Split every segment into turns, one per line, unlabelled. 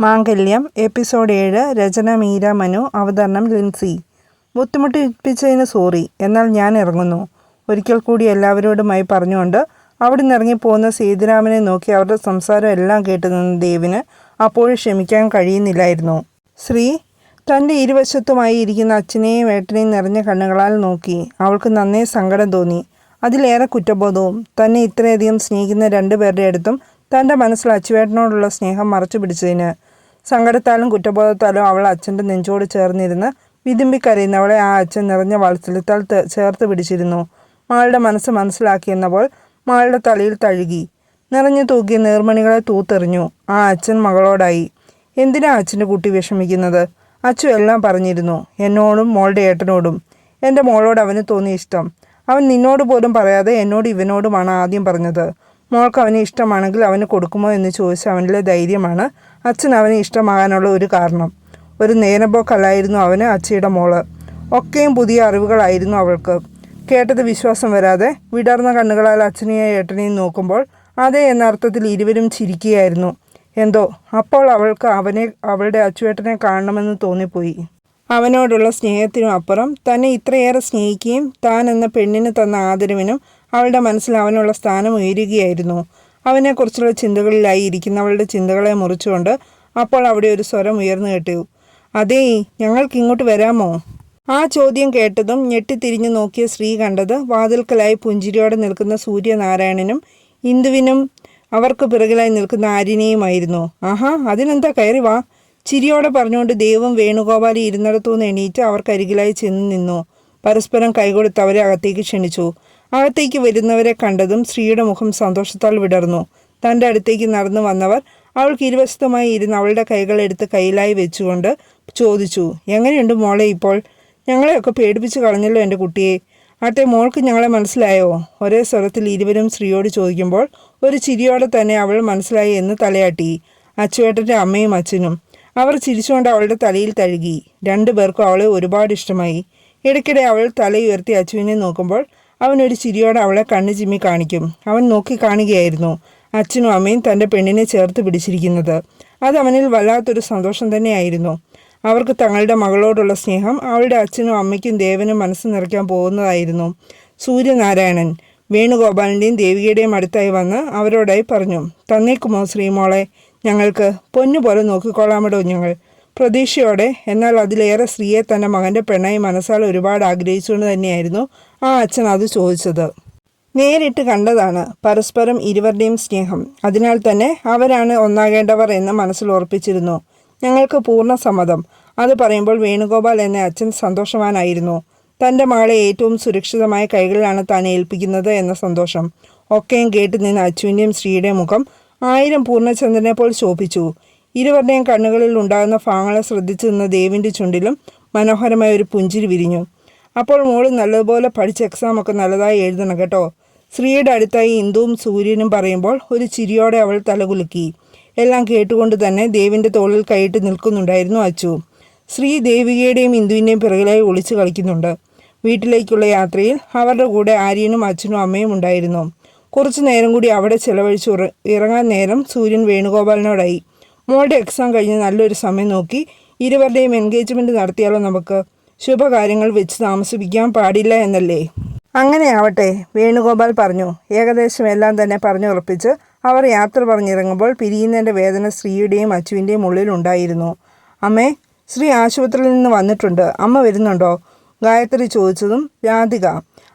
മാംഗല്യം episode ഏഴ് രചന മീര മനു അവതരണം Lincy. ബുദ്ധിമുട്ടിപ്പിച്ചതിന് sorry എന്നാൽ ഞാൻ ഇറങ്ങുന്നു. ഒരിക്കൽ കൂടി എല്ലാവരോടുമായി പറഞ്ഞുകൊണ്ട് അവിടെ നിന്ന് ഇറങ്ങിപ്പോകുന്ന സീതാരാമനെ നോക്കി അവരുടെ സംസാരം എല്ലാം കേട്ടു നിന്ന ദേവിന് അപ്പോഴും ക്ഷമിക്കാൻ കഴിയുന്നില്ലായിരുന്നു. ശ്രീ തന്റെ ഇരുവശത്തുമായി ഇരിക്കുന്ന അച്ഛനെയും ഏട്ടനെയും നിറഞ്ഞ കണ്ണുകളാൽ നോക്കി അവൾക്ക് നന്നേ സങ്കടം തോന്നി. അതിലേറെ കുറ്റബോധവും തന്നെ ഇത്രയധികം സ്നേഹിക്കുന്ന രണ്ടുപേരുടെ അടുത്തും തന്റെ മനസ്സിൽ അച്ചുവേട്ടനോടുള്ള സ്നേഹം മറച്ചു പിടിച്ചതിന് സങ്കടത്താലും കുറ്റബോധത്താലും അവൾ അച്ഛന്റെ നെഞ്ചോട് ചേർന്നിരുന്ന് വിതുമ്പിക്കരയുന്നവളെ ആ അച്ഛൻ നിറഞ്ഞ വാത്സല്യത്താൽ ചേർത്ത് പിടിച്ചിരുന്നു. മകളുടെ മനസ്സ് മനസ്സിലാക്കിയെന്നപ്പോൾ മകളുടെ തലയിൽ തഴുകി. നിറഞ്ഞു തൂക്കിയ നീർമണികളെ തൂത്തെറിഞ്ഞു. ആ അച്ഛൻ മകളോടായി എന്തിനാ അച്ഛന്റെ കുട്ടി വിഷമിക്കുന്നത്? അച്ചു എല്ലാം പറഞ്ഞിരുന്നു എന്നോടും മോളുടെ ഏട്ടനോടും. എന്റെ മോളോട് അവന് തോന്നിയ ഇഷ്ടം. അവൻ നിന്നോട് പോലും പറയാതെ എന്നോട് ഇവനോടുമാണ് ആദ്യം പറഞ്ഞത്. മോൾക്ക് അവന് ഇഷ്ടമാണെങ്കിൽ അവന് കൊടുക്കുമോ എന്ന് ചോദിച്ച അവനിലെ ധൈര്യമാണ് അച്ഛൻ അവനെ ഇഷ്ടമാകാനുള്ള ഒരു കാരണം. ഒരു നേരമ്പോക്കല്ലായിരുന്നു അവന് അച്ഛയുടെ മോൾ. ഒക്കെയും പുതിയ അറിവുകളായിരുന്നു അവൾക്ക്. കേട്ടത് വിശ്വാസം വരാതെ വിടർന്ന കണ്ണുകളാൽ അച്ഛനെയും ഏട്ടനെയും നോക്കുമ്പോൾ അതേ എന്ന അർത്ഥത്തിൽ ഇരുവരും ചിരിക്കുകയായിരുന്നു. എന്തോ അപ്പോൾ അവൾക്ക് അവനെ അവളുടെ അച്ചുവേട്ടനെ കാണണമെന്ന് തോന്നിപ്പോയി. അവനോടുള്ള സ്നേഹത്തിനും അപ്പുറം തന്നെ ഇത്രയേറെ സ്നേഹിക്കുകയും താൻ എന്ന പെണ്ണിന് തന്ന ആദരവിനും അവളുടെ മനസ്സിൽ അവനുള്ള സ്ഥാനം ഉയരുകയായിരുന്നു. അവനെക്കുറിച്ചുള്ള ചിന്തകളിലായി ഇരിക്കുന്നവളുടെ ചിന്തകളെ മുറിച്ചുകൊണ്ട് അപ്പോൾ അവിടെ ഒരു സ്വരം ഉയർന്നു കേട്ടു. അതേ ഞങ്ങൾക്ക് ഇങ്ങോട്ട് വരാമോ? ആ ചോദ്യം കേട്ടതും ഞെട്ടിത്തിരിഞ്ഞു നോക്കിയ സ്ത്രീ കണ്ടത് വാതിൽക്കലായി പുഞ്ചിരിയോടെ നിൽക്കുന്ന സൂര്യനാരായണനും ഇന്ദുവിനും അവർക്ക് പിറകിലായി നിൽക്കുന്ന ആര്യനെയുമായിരുന്നു. ആഹാ അതിനെന്താ? കയറി വാ. ചിരിയോടെ പറഞ്ഞുകൊണ്ട് ദൈവം വേണുഗോപാലി ഇരുന്നിടത്തുനിന്ന് എണീറ്റ് അവർക്കരികിലായി ചെന്ന് നിന്നു. പരസ്പരം കൈകൊടുത്ത് അവരെ അകത്തേക്ക് ക്ഷണിച്ചു. അകത്തേക്ക് വരുന്നവരെ കണ്ടതും സ്ത്രീയുടെ മുഖം സന്തോഷത്താൽ വിടർന്നു. തന്റെ അടുത്തേക്ക് നടന്നു വന്നവർ അവൾക്ക് ഇരുവശത്തുമായി ഇരുന്ന് അവളുടെ കൈകളെടുത്ത് കയ്യിലായി വെച്ചുകൊണ്ട് ചോദിച്ചു എങ്ങനെയുണ്ട് മോളെ ഇപ്പോൾ? ഞങ്ങളെയൊക്കെ പേടിപ്പിച്ച് കളഞ്ഞല്ലോ എന്റെ കുട്ടിയെ. ആട്ടെ മോൾക്ക് ഞങ്ങളെ മനസ്സിലായോ? ഒരേ സ്വരത്തിൽ ഇരുവരും സ്ത്രീയോട് ചോദിക്കുമ്പോൾ ഒരു ചിരിയോടെ തന്നെ അവൾ മനസ്സിലായി എന്ന് തലയാട്ടി. അച്ചുവേട്ടന്റെ അമ്മയും അച്ഛനും. അവർ ചിരിച്ചുകൊണ്ട് അവളുടെ തലയിൽ തഴുകി. രണ്ടു പേർക്കും അവളെ ഒരുപാട് ഇഷ്ടമായി. ഇടയ്ക്കിടെ അവൾ തലയുയർത്തി അച്ചുവിനെ നോക്കുമ്പോൾ അവൻ ഒരു ചിരിയോടെ അവളെ കണ്ണു ചിമ്മി കാണിക്കും. അവൻ നോക്കി കാണുകയായിരുന്നു അച്ഛനും അമ്മയും തന്റെ പെണ്ണിനെ ചേർത്ത് പിടിച്ചിരിക്കുന്നത്. അത് അവനിൽ വല്ലാത്തൊരു സന്തോഷം തന്നെയായിരുന്നു. അവർക്ക് തങ്ങളുടെ മകളോടുള്ള സ്നേഹം അവളുടെ അച്ഛനും അമ്മയ്ക്കും ദേവനും മനസ്സ് നിറയ്ക്കാൻ പോകുന്നതായിരുന്നു. സൂര്യനാരായണൻ വേണുഗോപാലിന്റെയും ദേവികയുടെയും അടുത്തായി വന്ന് അവരോടായി പറഞ്ഞു തന്നേക്കുമോ ശ്രീമോളെ ഞങ്ങൾക്ക് പൊന്നുപോലെ നോക്കിക്കൊള്ളാമിടോ ഞങ്ങൾ. പ്രതീക്ഷയോടെ എന്നാൽ അതിലേറെ സ്ത്രീയെ തന്റെ മകന്റെ പെണ്ണായി മനസ്സാൽ ഒരുപാട് ആഗ്രഹിച്ചുകൊണ്ട് തന്നെയായിരുന്നു ആ അച്ഛൻ അത് ചോദിച്ചത്. നേരിട്ട് കണ്ടതാണ് പരസ്പരം ഇരുവരുടെയും സ്നേഹം. അതിനാൽ തന്നെ അവരാണ് ഒന്നാകേണ്ടവർ എന്ന് മനസ്സിൽ ഉറപ്പിച്ചിരുന്നു. ഞങ്ങൾക്ക് പൂർണ സമ്മതം. അത് പറയുമ്പോൾ വേണുഗോപാൽ എന്ന അച്ഛൻ സന്തോഷവാനായിരുന്നു. തന്റെ മകളെ ഏറ്റവും സുരക്ഷിതമായ കൈകളിലാണ് താൻ ഏൽപ്പിക്കുന്നത് എന്ന സന്തോഷം. ഒക്കെയും കേട്ട് നിന്ന് അച്ചുവിന്റെയും ശ്രീയുടെയും മുഖം ആയിരം പൂർണചന്ദ്രനെ പോൽ ശോഭിച്ചു. ഇരുവരുടെയും കണ്ണുകളിൽ ഉണ്ടാകുന്ന ഭാഗങ്ങളെ ശ്രദ്ധിച്ചു നിന്ന ദേവിന്റെ ചുണ്ടിലും മനോഹരമായ ഒരു പുഞ്ചിരി വിരിഞ്ഞു. അപ്പോൾ മോൾ നല്ലതുപോലെ പഠിച്ച് എക്സാമൊക്കെ നല്ലതായി എഴുതണം കേട്ടോ. ശ്രീയുടെ അടുത്തായി ഇന്ദുവും സൂര്യനും പറയുമ്പോൾ ഒരു ചിരിയോടെ അവൾ തലകുലുക്കി എല്ലാം കേട്ടുകൊണ്ട് തന്നെ ദേവിന്റെ തോളിൽ കൈയിട്ട് നിൽക്കുന്നുണ്ടായിരുന്നു അച്ചു. ശ്രീ ദേവികയുടെയും ഇന്ദുവിന്റെയും പിറകിലായി ഒളിച്ചു കളിക്കുന്നുണ്ട്. വീട്ടിലേക്കുള്ള യാത്രയിൽ അവരുടെ കൂടെ ആര്യനും അച്ഛനും അമ്മയും ഉണ്ടായിരുന്നു. കുറച്ചു നേരം കൂടി അവിടെ ചെലവഴിച്ച് ഇറങ്ങാൻ നേരം സൂര്യൻ വേണുഗോപാലിനോടായി. മോളുടെ എക്സാം കഴിഞ്ഞ് നല്ലൊരു സമയം നോക്കി ഇരുവരുടെയും എൻഗേജ്മെന്റ് നടത്തിയാലോ നമുക്ക്? ശുഭകാര്യങ്ങൾ വെച്ച് താമസിപ്പിക്കാൻ പാടില്ല എന്നല്ലേ? അങ്ങനെയാവട്ടെ വേണുഗോപാൽ പറഞ്ഞു. ഏകദേശം എല്ലാം തന്നെ പറഞ്ഞുറപ്പിച്ച് അവർ യാത്ര പറഞ്ഞിറങ്ങുമ്പോൾ പിരിയുന്നതിന്റെ വേദന ശ്രീയുടെയും അച്ചുവിന്റെയും ഉള്ളിലുണ്ടായിരുന്നു. അമ്മേ ശ്രീ ആശുപത്രിയിൽ നിന്ന് വന്നിട്ടുണ്ട്. അമ്മ വരുന്നുണ്ടോ? ഗായത്രി ചോദിച്ചതും രാധിക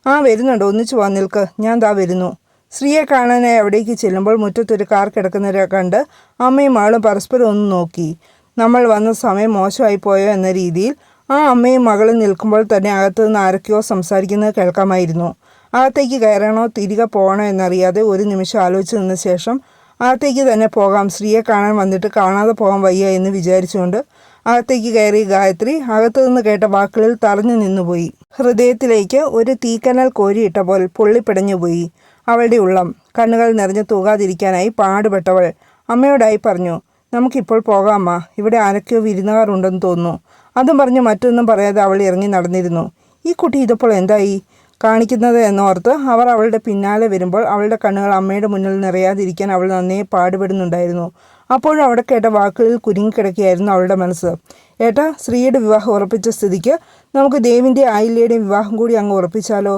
ആ വരുന്നുണ്ടോ. ഒന്നിച്ചു വാ നിൽക്ക്. ഞാൻ ദാ വരുന്നു. ശ്രീയെ കാണാനായി അവിടേക്ക് ചെല്ലുമ്പോൾ മുറ്റത്തൊരു കാർ കിടക്കുന്നവരെ കണ്ട് അമ്മയും ആളും പരസ്പരം ഒന്ന് നോക്കി. നമ്മൾ വന്ന സമയം മോശമായി പോയോ എന്ന രീതിയിൽ ആ അമ്മയും മകളും നിൽക്കുമ്പോൾ തന്നെ അകത്തു നിന്ന് ആരൊക്കെയോ സംസാരിക്കുന്നത് കേൾക്കാമായിരുന്നു. അകത്തേക്ക് കയറണോ തിരികെ പോകണോ എന്നറിയാതെ ഒരു നിമിഷം ആലോചിച്ച് നിന്ന ശേഷം അകത്തേക്ക് തന്നെ പോകാം സ്ത്രീയെ കാണാൻ വന്നിട്ട് കാണാതെ പോകാൻ വയ്യ എന്ന് വിചാരിച്ചുകൊണ്ട് അകത്തേക്ക് കയറി ഗായത്രി അകത്തു നിന്ന് കേട്ട വാക്കുകളിൽ തറഞ്ഞു നിന്നുപോയി. ഹൃദയത്തിലേക്ക് ഒരു തീക്കനൽ കോരിയിട്ട പോൽ പൊള്ളിപ്പിടഞ്ഞുപോയി അവളുടെ ഉള്ളം കണ്ണുകൾ നിറഞ്ഞു തൂകാതിരിക്കാനായി പാടുപെട്ടവൾ അമ്മയോടായി പറഞ്ഞു നമുക്കിപ്പോൾ പോകാമ്മ ഇവിടെ ആരൊക്കെയോ വിരുന്നുകാർ ഉണ്ടെന്ന് തോന്നുന്നു. അതും പറഞ്ഞ് മറ്റൊന്നും പറയാതെ അവൾ ഇറങ്ങി നടന്നിരുന്നു. ഈ കുട്ടി ഇതിപ്പോൾ എന്തായി? കാണിക്കുന്നത് എന്നോർത്ത് അവർ അവളുടെ പിന്നാലെ വരുമ്പോൾ അവളുടെ കണ്ണുകൾ അമ്മയുടെ മുന്നിൽ നിറയാതിരിക്കാൻ അവൾ നന്നേ പാടുപെടുന്നുണ്ടായിരുന്നു. അപ്പോഴും അവിടെ കേട്ട വാക്കുകളിൽ കുരുങ്ങിക്കിടക്കുകയായിരുന്നു അവളുടെ മനസ്സ്. ഏട്ടാ ശ്രീയുടെ വിവാഹം ഉറപ്പിച്ച സ്ഥിതിക്ക് നമുക്ക് ദേവിന്റെ ആയില്യയുടെയും വിവാഹം കൂടി അങ്ങ് ഉറപ്പിച്ചാലോ?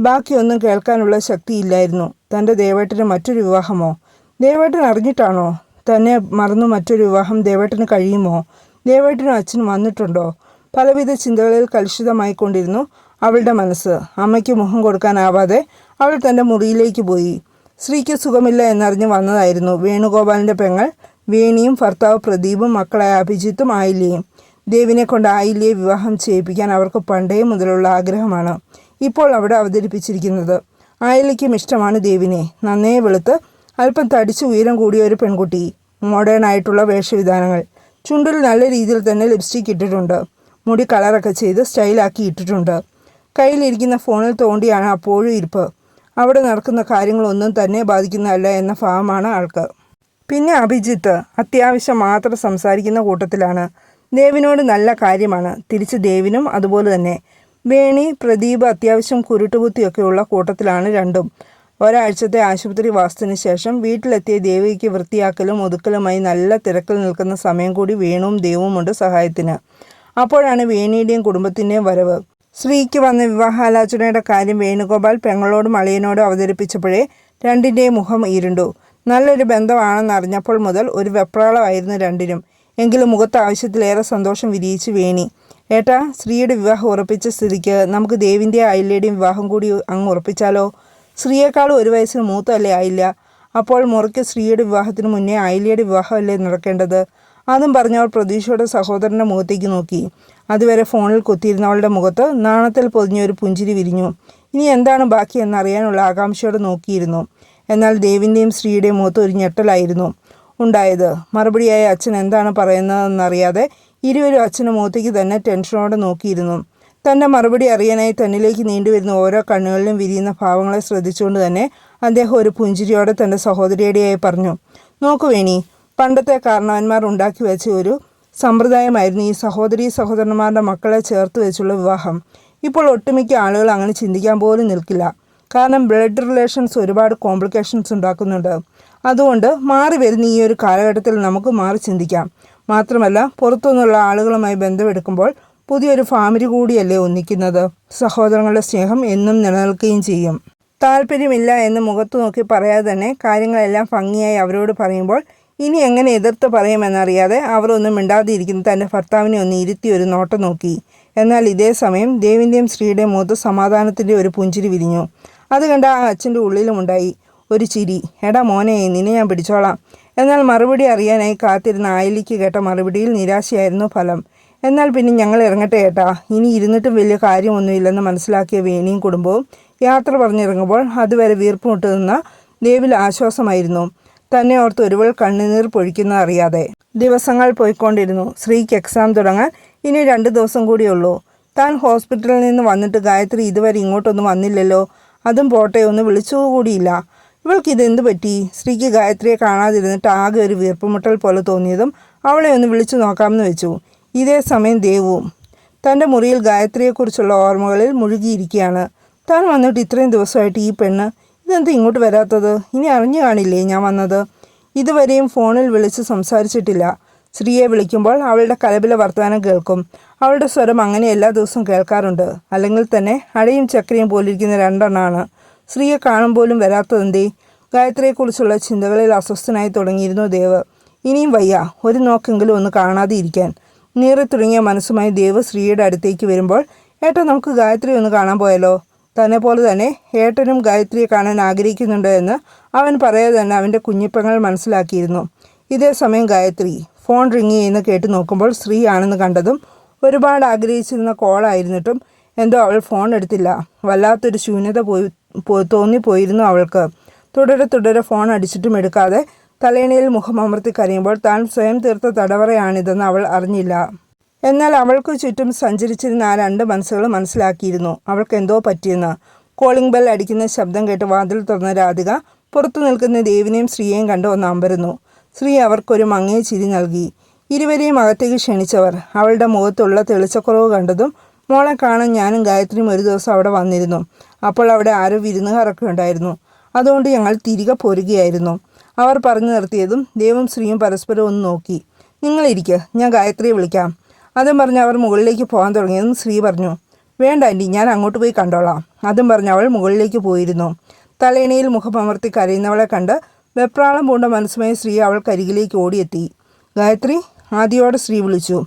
ബാക്കിയൊന്നും കേൾക്കാനുള്ള ശക്തിയില്ലായിരുന്നു തന്റെ ദേവേട്ടന് മറ്റൊരു വിവാഹമോ? ദേവേട്ടൻ അറിഞ്ഞിട്ടാണോ? തന്നെ മറന്നു മറ്റൊരു വിവാഹം ദേവേട്ടന് കഴിയുമോ? ദേവേട്ടനും അച്ഛൻ വന്നിട്ടുണ്ടോ? പലവിധ ചിന്തകളിൽ കലുഷിതമായിക്കൊണ്ടിരുന്നു അവളുടെ മനസ്സ്. അമ്മയ്ക്ക് മുഖം കൊടുക്കാനാവാതെ അവൾ തന്റെ മുറിയിലേക്ക് പോയി. സ്ത്രീക്ക് സുഖമില്ല എന്നറിഞ്ഞ് വന്നതായിരുന്നു വേണുഗോപാലിന്റെ പെങ്ങൾ. വേണിയും ഭർത്താവ് പ്രദീപും മക്കളായ അഭിജിത്തും ആയില്ലയും ദേവിനെ കൊണ്ട് ആയില്ലേ വിവാഹം ചെയ്യിപ്പിക്കാൻ അവർക്ക് പണ്ടേ മുതലുള്ള ആഗ്രഹമാണ്. ഇപ്പോൾ അവിടെ അവതരിപ്പിച്ചിരിക്കുന്നത്. ആയിലയ്ക്കും ഇഷ്ടമാണ് ദേവിനെ. നന്നേ വെളുത്ത് അല്പം തടിച്ച് ഉയരം കൂടിയ ഒരു പെൺകുട്ടി. മോഡേൺ ആയിട്ടുള്ള വേഷവിധാനങ്ങൾ. ചുണ്ടിൽ നല്ല രീതിയിൽ തന്നെ ലിപ്സ്റ്റിക് ഇട്ടിട്ടുണ്ട്. മുടി കളറൊക്കെ ചെയ്ത് സ്റ്റൈലാക്കി ഇട്ടിട്ടുണ്ട്. കയ്യിലിരിക്കുന്ന ഫോണിൽ തോണ്ടിയാണ് അപ്പോഴും ഇരിപ്പ്. അവിടെ നടക്കുന്ന കാര്യങ്ങളൊന്നും തന്നെ ബാധിക്കുന്നതല്ല എന്ന ഭാവമാണ് ആൾക്ക്. പിന്നെ അഭിജിത്ത് അത്യാവശ്യം മാത്രം സംസാരിക്കുന്ന കൂട്ടത്തിലാണ്. ദേവിനോട് നല്ല കാര്യമാണ്. തിരിച്ച് ദേവിനും അതുപോലെ തന്നെ. വേണി പ്രദീപ് അത്യാവശ്യം കുരുട്ടുകുത്തിയൊക്കെയുള്ള കൂട്ടത്തിലാണ് രണ്ടും. ഒരാഴ്ചത്തെ ആശുപത്രി വാസത്തിന് ശേഷം വീട്ടിലെത്തിയ ദേവിക്ക് വൃത്തിയാക്കലും ഒതുക്കലുമായി നല്ല തിരക്കിൽ നിൽക്കുന്ന സമയം കൂടി വേണുവും ദേവുമുണ്ട് സഹായത്തിന്. അപ്പോഴാണ് വേണിയുടെയും കുടുംബത്തിന്റെയും വരവ്. ശ്രീക്ക് വന്ന വിവാഹാലോചനയുടെ കാര്യം വേണുഗോപാൽ പെങ്ങളോടും അളിയനോടും അവതരിപ്പിച്ചപ്പോഴേ രണ്ടിന്റെയും മുഖം ഇരുണ്ടു. നല്ലൊരു ബന്ധമാണെന്ന് അറിഞ്ഞപ്പോൾ മുതൽ ഒരു വെപ്രാളമായിരുന്നു രണ്ടിനും. എങ്കിലും മുഖത്ത് ആവശ്യത്തിലേറെ സന്തോഷം വിരിയിച്ച് വേണി. ഏട്ടാ ശ്രീയുടെ വിവാഹം ഉറപ്പിച്ച സ്ഥിതിക്ക് നമുക്ക് ദേവിന്റെ അയലയുടെയും വിവാഹം കൂടി അങ്ങ് ഉറപ്പിച്ചാലോ? ശ്രീയേക്കാളും ഒരു വയസ്സിന് മൂത്തല്ലേ ആയില്ല. അപ്പോൾ മുറയ്ക്ക് സ്ത്രീയുടെ വിവാഹത്തിന് മുന്നേ ആയില്യയുടെ വിവാഹമല്ലേ നടക്കേണ്ടത്? അതും പറഞ്ഞവൾ പ്രതീക്ഷയുടെ സഹോദരന്റെ മുഖത്തേക്ക് നോക്കി. അതുവരെ ഫോണിൽ കുത്തിയിരുന്നവളുടെ മുഖത്ത് നാണത്തിൽ പൊതിഞ്ഞ ഒരു പുഞ്ചിരി വിരിഞ്ഞു. ഇനി എന്താണ് ബാക്കി എന്നറിയാനുള്ള ആകാംക്ഷയോടെ നോക്കിയിരുന്നു. എന്നാൽ ദേവിന്റെയും സ്ത്രീയുടെയും മുഖത്ത് ഒരു ഞെട്ടലായിരുന്നു ഉണ്ടായത്. മറുപടിയായി അച്ഛൻ എന്താണ് പറയുന്നതെന്നറിയാതെ ഇരുവരും അച്ഛന്റെ മുഖത്തേക്ക് തന്നെ ടെൻഷനോടെ നോക്കിയിരുന്നു. തന്റെ മറുപടി അറിയാനായി തന്നിലേക്ക് നീണ്ടുവരുന്ന ഓരോ കണ്ണുകളിലും വിരിയുന്ന ഭാവങ്ങളെ ശ്രദ്ധിച്ചുകൊണ്ട് തന്നെ അദ്ദേഹം ഒരു പുഞ്ചിരിയോടെ തന്റെ സഹോദരിയുടെയായി പറഞ്ഞു നോക്കൂ വേണി പണ്ടത്തെ കാരണവന്മാർ ഉണ്ടാക്കി വെച്ച ഒരു സമ്പ്രദായമായിരുന്നു ഈ സഹോദരി സഹോദരന്മാരുടെ മക്കളെ ചേർത്ത് വെച്ചുള്ള വിവാഹം. ഇപ്പോൾ ഒട്ടുമിക്ക ആളുകൾ അങ്ങനെ ചിന്തിക്കാൻ പോലും നിൽക്കില്ല. കാരണം ബ്ലഡ് റിലേഷൻസ് ഒരുപാട് കോംപ്ലിക്കേഷൻസ് ഉണ്ടാക്കുന്നുണ്ട്. അതുകൊണ്ട് മാറി വരുന്ന ഈ ഒരു കാലഘട്ടത്തിൽ നമുക്ക് മാറി ചിന്തിക്കാം. മാത്രമല്ല പുറത്തുനിന്നുള്ള ആളുകളുമായി ബന്ധമെടുക്കുമ്പോൾ പുതിയൊരു ഫാമിലി കൂടിയല്ലേ ഒന്നിക്കുന്നത്? സഹോദരങ്ങളുടെ സ്നേഹം എന്നും നിലനിൽക്കുകയും ചെയ്യും. താല്പര്യമില്ല എന്ന് മുഖത്ത് നോക്കി പറയാതെ തന്നെ കാര്യങ്ങളെല്ലാം ഭംഗിയായി അവരോട് പറയുമ്പോൾ ഇനി എങ്ങനെ എതിർത്ത് പറയുമെന്നറിയാതെ അവർ ഒന്നും മിണ്ടാതിരിക്കുന്ന. തന്റെ ഭർത്താവിനെ ഒന്ന് ഇരുത്തി ഒരു നോട്ടം നോക്കി. എന്നാൽ ഇതേ സമയം ദേവിന്റെയും ശ്രീയുടെയും മുഖത്ത് സമാധാനത്തിന്റെ ഒരു പുഞ്ചിരി വിരിഞ്ഞു. അത് കണ്ട ആ അച്ഛന്റെ ഉള്ളിലുമുണ്ടായി ഒരു ചിരി. എടാ മോനെ നിന്നെ ഞാൻ പിടിച്ചോളാം. എന്നാൽ മറുപടി അറിയാനായി കാത്തിരുന്ന ആയിലിക്ക് കേട്ട മറുപടിയിൽ നിരാശയായിരുന്നു ഫലം. എന്നാൽ പിന്നെ ഞങ്ങൾ ഇറങ്ങട്ടെ ഏട്ടാ. ഇനി ഇരുന്നിട്ടും വലിയ കാര്യമൊന്നുമില്ലെന്ന് മനസ്സിലാക്കിയ വേണിയും കുടുംബവും യാത്ര പറഞ്ഞിറങ്ങുമ്പോൾ അതുവരെ വീർപ്പുമുട്ട് നിന്ന ദേവിൽ ആശ്വാസമായിരുന്നു. തന്നെ ഓർത്ത് ഒരുവൾ കണ്ണുനീർ പൊഴിക്കുന്ന അറിയാതെ. ദിവസങ്ങൾ പോയിക്കൊണ്ടിരുന്നു. ശ്രീക്ക് എക്സാം തുടങ്ങാൻ ഇനി രണ്ട് ദിവസം കൂടിയുള്ളൂ. താൻ ഹോസ്പിറ്റലിൽ നിന്ന് വന്നിട്ട് ഗായത്രി ഇതുവരെ ഇങ്ങോട്ടൊന്നും വന്നില്ലല്ലോ. അതും പോട്ടെ ഒന്ന് വിളിച്ചുകൂടിയില്ല ഇവൾക്ക് ഇതെന്ത് പറ്റി? ശ്രീക്ക് ഗായത്രിയെ കാണാതിരുന്നിട്ട് ആകെ ഒരു വീർപ്പുമുട്ടൽ പോലെ തോന്നിയതും അവളെ ഒന്ന് വിളിച്ചു നോക്കാമെന്ന് വെച്ചു. ഇതേ സമയം ദേവുവും തന്റെ മുറിയിൽ ഗായത്രിയെക്കുറിച്ചുള്ള ഓർമ്മകളിൽ മുഴുകിയിരിക്കുകയാണ്. താൻ വന്നിട്ട് ഇത്രയും ദിവസമായിട്ട് ഈ പെണ്ണ് ഇതെന്താ ഇങ്ങോട്ട് വരാത്തത്? ഇനി അറിഞ്ഞു കാണില്ലേ ഞാൻ വന്നത്? ഇതുവരെയും ഫോണിൽ വിളിച്ച് സംസാരിച്ചിട്ടില്ല. സ്ത്രീയെ വിളിക്കുമ്പോൾ അവളുടെ കലപില വർത്തമാനം കേൾക്കും. അവളുടെ സ്വരം അങ്ങനെ എല്ലാ ദിവസവും കേൾക്കാറുണ്ട്. അല്ലെങ്കിൽ തന്നെ അടയും ചക്രയും പോലിരിക്കുന്ന രണ്ടെണ്ണമാണ് ശ്രീയെ കാണുമ്പോലും വരാത്തതെന്തേ? ഗായത്രിയെക്കുറിച്ചുള്ള ചിന്തകളിൽ അസ്വസ്ഥനായി തുടങ്ങിയിരുന്നു ദേവ്. ഇനിയും വയ്യ. ഒരു നോക്കെങ്കിലും ഒന്ന് കാണാതെ ഇരിക്കാൻ. നീറി തുടങ്ങിയ മനസ്സുമായി ദേവ് ശ്രീയുടെ അടുത്തേക്ക് വരുമ്പോൾ ഏട്ടൻ നമുക്ക് ഗായത്രി ഒന്ന് കാണാൻ പോയല്ലോ തന്നെ പോലെ തന്നെ ഏട്ടനും ഗായത്രിയെ കാണാൻ ആഗ്രഹിക്കുന്നുണ്ടോ എന്ന് അവൻ പറയാതെ തന്നെ അവന്റെ കുഞ്ഞിപ്പങ്ങൾ മനസ്സിലാക്കിയിരുന്നു. ഇതേ സമയം ഗായത്രി ഫോൺ റിങ് ചെയ്യുന്ന കേട്ട് നോക്കുമ്പോൾ ശ്രീ ആണെന്ന് കണ്ടതും ഒരുപാട് ആഗ്രഹിച്ചിരുന്ന കോളായിരുന്നിട്ടും എന്തോ അവൾ ഫോൺ എടുത്തില്ല. വല്ലാത്തൊരു ശൂന്യത പോയി തോന്നിപ്പോയിരുന്നു അവൾക്ക്. തുടരെ തുടരെ ഫോൺ അടിച്ചിട്ടും എടുക്കാതെ തലേണയിൽ മുഖമമർത്തി കരയുമ്പോൾ താൻ സ്വയം തീർത്ത തടവറയാണിതെന്ന് അവൾ അറിഞ്ഞില്ല. എന്നാൽ അവൾക്ക് ചുറ്റും സഞ്ചരിച്ചിരുന്ന ആ രണ്ട് മനസ്സുകൾ മനസ്സിലാക്കിയിരുന്നു. അവൾക്ക് എന്തോ പറ്റിയെന്ന്. കോളിംഗ് ബെൽ അടിക്കുന്ന ശബ്ദം കേട്ട് വാതിൽ തുറന്ന രാധിക പുറത്തു നിൽക്കുന്ന ദേവിനെയും ശ്രീയെയും കണ്ട് ഒന്ന് അമ്പരുന്നു. ശ്രീ അവർക്കൊരു മങ്ങിയ ചിരി നൽകി. ഇരുവരെയും അകത്തേക്ക് ക്ഷണിച്ചവർ. അവളുടെ മുഖത്തുള്ള തെളിച്ചക്കുറവ് കണ്ടതും മോളെ കാണാൻ ഞാനും ഗായത്രിയും ഒരു ദിവസം അവിടെ വന്നിരുന്നു. അപ്പോൾ അവിടെ ആരോ വിരുന്നുകാരൊക്കെ ഉണ്ടായിരുന്നു. അതുകൊണ്ട് ഞങ്ങൾ തിരികെ പോരുകയായിരുന്നു. അവർ പറഞ്ഞു നിർത്തിയതും ദേവും സ്ത്രീയും പരസ്പരം ഒന്ന് നോക്കി. നിങ്ങളിരിക്കുക ഞാൻ ഗായത്രിയെ വിളിക്കാം. അതും പറഞ്ഞ് അവർ മുകളിലേക്ക് പോകാൻ തുടങ്ങിയതും സ്ത്രീ പറഞ്ഞു വേണ്ട ആന്റി ഞാൻ അങ്ങോട്ട് പോയി കണ്ടോളാം. അതും പറഞ്ഞ് അവൾ മുകളിലേക്ക് പോയിരുന്നു. തലേണയിൽ മുഖമമർത്തി കരയുന്നവളെ കണ്ട് വെപ്രാളം പൂണ്ട മനസ്സുമായി ശ്രീ അവൾക്കരികിലേക്ക് ഓടിയെത്തി. ഗായത്രി ആദ്യയോടെ സ്ത്രീ വിളിച്ചു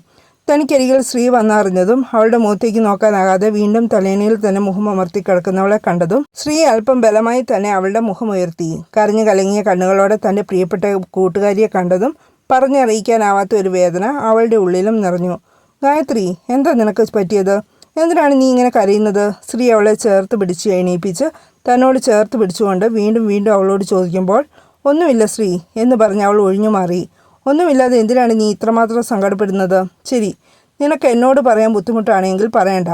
തനിക്കരികിൽ ശ്രീ വന്നറിഞ്ഞതും അവളുടെ മുഖത്തേക്ക് നോക്കാനാകാതെ വീണ്ടും തലേനയിൽ തന്നെ മുഖം അമർത്തി കിടക്കുന്നവളെ കണ്ടതും ശ്രീ അല്പം ബലമായി തന്നെ അവളുടെ മുഖം ഉയർത്തി കരഞ്ഞു കലങ്ങിയ കണ്ണുകളോടെ തന്റെ പ്രിയപ്പെട്ട കൂട്ടുകാരിയെ കണ്ടതും പറഞ്ഞറിയിക്കാനാവാത്ത ഒരു വേദന അവളുടെ ഉള്ളിലും നിറഞ്ഞു. ഗായത്രി എന്താ നിനക്ക് പറ്റിയത്? എന്തിനാണ് നീ ഇങ്ങനെ കരയുന്നത്? ശ്രീ അവളെ ചേർത്ത് പിടിച്ച് എണീപ്പിച്ച് തന്നോട് ചേർത്ത് പിടിച്ചുകൊണ്ട് വീണ്ടും വീണ്ടും അവളോട് ചോദിക്കുമ്പോൾ ഒന്നുമില്ല ശ്രീ എന്ന് പറഞ്ഞ് അവൾ ഒഴിഞ്ഞു മാറി ഒന്നുമില്ലാതെ എന്തിനാണ് നീ ഇത്രമാത്രം സങ്കടപ്പെടുന്നത്? ശരി നിനക്ക് എന്നോട് പറയാൻ ബുദ്ധിമുട്ടാണെങ്കിൽ പറയണ്ട.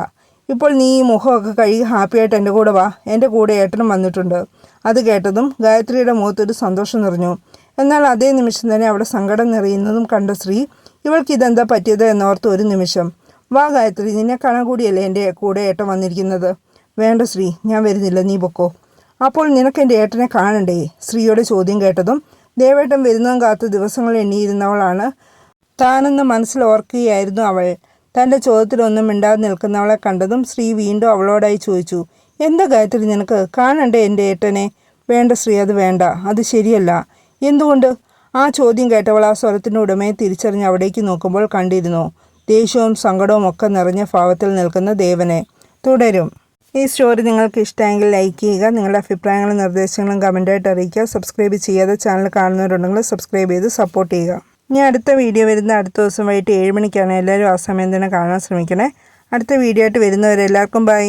ഇപ്പോൾ നീ ഈ മുഖമൊക്കെ കഴുകി ഹാപ്പിയായിട്ട് എന്റെ കൂടെ വാ. എന്റെ കൂടെ ഏട്ടനും വന്നിട്ടുണ്ട്. അത് കേട്ടതും ഗായത്രിയുടെ മുഖത്തൊരു സന്തോഷം നിറഞ്ഞു. എന്നാൽ അതേ നിമിഷം തന്നെ അവിടെ സങ്കടം നിറയുന്നതും കണ്ട ശ്രീ ഇവൾക്ക് ഇതെന്താ പറ്റിയത്? എന്നോർത്ത് ഒരു നിമിഷം. വാ ഗായത്രി നിന്നെ കാണാൻ കൂടിയല്ലേ എന്റെ കൂടെ ഏട്ടൻ വന്നിരിക്കുന്നത്? വേണ്ട ശ്രീ ഞാൻ വരുന്നില്ല. നീ പൊക്കോ. അപ്പോൾ നിനക്ക് എന്റെ ഏട്ടനെ കാണണ്ടേ? ശ്രീയുടെ ചോദ്യം കേട്ടതും ദേവേട്ടൻ വരുന്നതും കാത്ത് ദിവസങ്ങൾ എണ്ണിയിരുന്നവളാണ്. താനെന്ന് മനസ്സിൽ ഓർക്കുകയായിരുന്നു അവൾ. തന്റെ ചോദ്യത്തിലൊന്നും മിണ്ടാതെ നിൽക്കുന്നവളെ കണ്ടതും ശ്രീ വീണ്ടും അവളോടായി ചോദിച്ചു എന്താ ഗായത്രി നിനക്ക്? കാണണ്ടേ എന്റെ ഏട്ടനെ? വേണ്ട ശ്രീ അത് വേണ്ട. അത് ശരിയല്ല. എന്തുകൊണ്ട്? ആ ചോദ്യം കേട്ടവൾ ആ സ്വരത്തിന്റെ ഉടമയെ തിരിച്ചറിഞ്ഞ് അവിടേക്ക് നോക്കുമ്പോൾ കണ്ടിരുന്നു. ദേഷ്യവും സങ്കടവും ഒക്കെ നിറഞ്ഞ ഭാവത്തിൽ നിൽക്കുന്ന ദേവനെ. തുടരും. ഈ സ്റ്റോറി നിങ്ങൾക്ക് ഇഷ്ടമെങ്കിൽ ലൈക്ക് ചെയ്യുക നിങ്ങളുടെ അഭിപ്രായങ്ങളും നിർദ്ദേശങ്ങളും കമന്റായിട്ട് അറിയിക്കുക. സബ്സ്ക്രൈബ് ചെയ്യാതെ ചാനൽ കാണുന്നവരുണ്ടെങ്കിൽ സബ്സ്ക്രൈബ് ചെയ്ത് സപ്പോർട്ട് ചെയ്യുക. ഇനി അടുത്ത വീഡിയോ വരുന്ന അടുത്ത ദിവസം വൈകിട്ട് ഏഴ് മണിക്കാണ്. എല്ലാവരും ആ സമയം തന്നെ കാണാൻ ശ്രമിക്കണേ. അടുത്ത വീഡിയോ ആയിട്ട് വരുന്നവരെല്ലാവർക്കും ബൈ